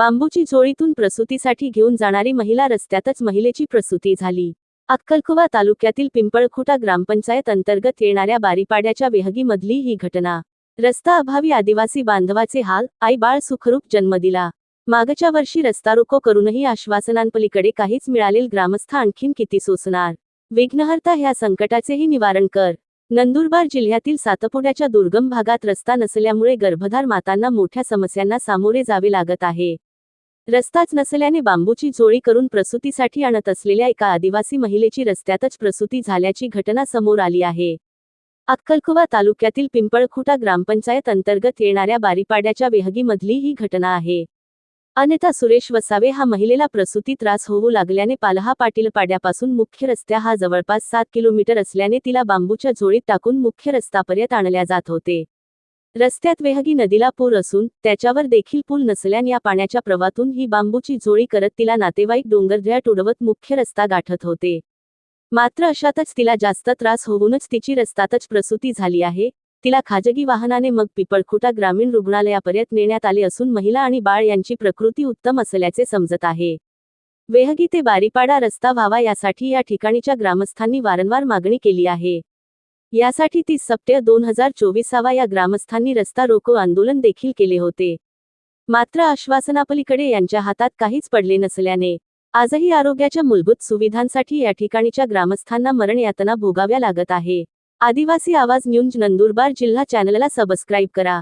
बांबूची झोळीतून प्रसूतीसाठी घेऊन जाणारी महिला रस्त्यातच महिलेची प्रसूती झाली. अक्कलकुवा तालुक्यातील पिंपळखुटा ग्रामपंचायत अंतर्गत येणाऱ्या बारीपाड्याच्या वेहगीमधली ही घटना. रस्ता अभावी आदिवासी बांधवाचे हाल आई बाळ सुखरूप जन्म दिला. मागच्या वर्षी रस्ता रोको करूनही आश्वासनांपलीकडे काहीच मिळालेल ग्रामस्थ आणखीन किती सोसणार. विघ्नहर्ता ह्या संकटाचेही निवारण कर. नंदुरबार जिल्ह्यातील सातपुड्याच्या दुर्गम भागात रस्ता नसल्यामुळे गर्भधार मातांना मोठ्या समस्यांना सामोरे जावे लागत आहे. रस्ताच नसल्याने बांबूची जोळी करून प्रसूतीसाठी आणत असलेल्या एका आदिवासी महिलेची रस्त्यातच प्रसूती झाल्याची घटना समोर आली आहे. अक्कलकुवा तालुक्यातील पिंपळखुटा ग्रामपंचायत अंतर्गत येणाऱ्या बारीपाड्याच्या वेहगीमधली ही घटना आहे. अन्यथा सुरेश वसावे हा महिलेला प्रसूती त्रास होऊ लागल्याने पालहा पाटील पाड्यापासून मुख्य रस्त्या हा जवळपास सात किलोमीटर असल्याने तिला बांबूच्या झोळीत टाकून मुख्य रस्तापर्यंत आणल्या जात होते. रस्त्यात वेहगी नदीला पूर असून त्याच्यावर देखील पूल नसल्याने या पाण्याच्या प्रवाहातून ही बांबूची जोळी करत तिला नातेवाईक डोंगरढ्यात उडवत मुख्य रस्ता गाठत होते. मात्र अशातच तिला जास्त त्रास होऊनच तिची रस्तातच प्रसूती झाली आहे. तिला खाजगी वाहनाने मग पिपळखुटा ग्रामीण रुग्णालयापर्यंत नेण्यात आले असून महिला आणि बाळ यांची प्रकृती उत्तम असल्याचे समजत आहे. वेहगी ते बारीपाडा रस्ता व्हावा यासाठी या ठिकाणीच्या ग्रामस्थांनी वारंवार मागणी केली आहे. यासाठी तीस सप्टेंबर दोन हजार चोवीसावा या ग्रामस्थांनी रस्ता रोको आंदोलन देखील केले होते. मात्र आश्वासनापलीकडे यांच्या हातात काहीच पडले नसल्याने आजही आरोग्याच्या मूलभूत सुविधांसाठी या ठिकाणीच्या ग्रामस्थांना मरण यातना भोगाव्या लागत आहे. आदिवासी आवाज न्यूज नंदुरबार जिल्हा चॅनलला सबस्क्राईब करा.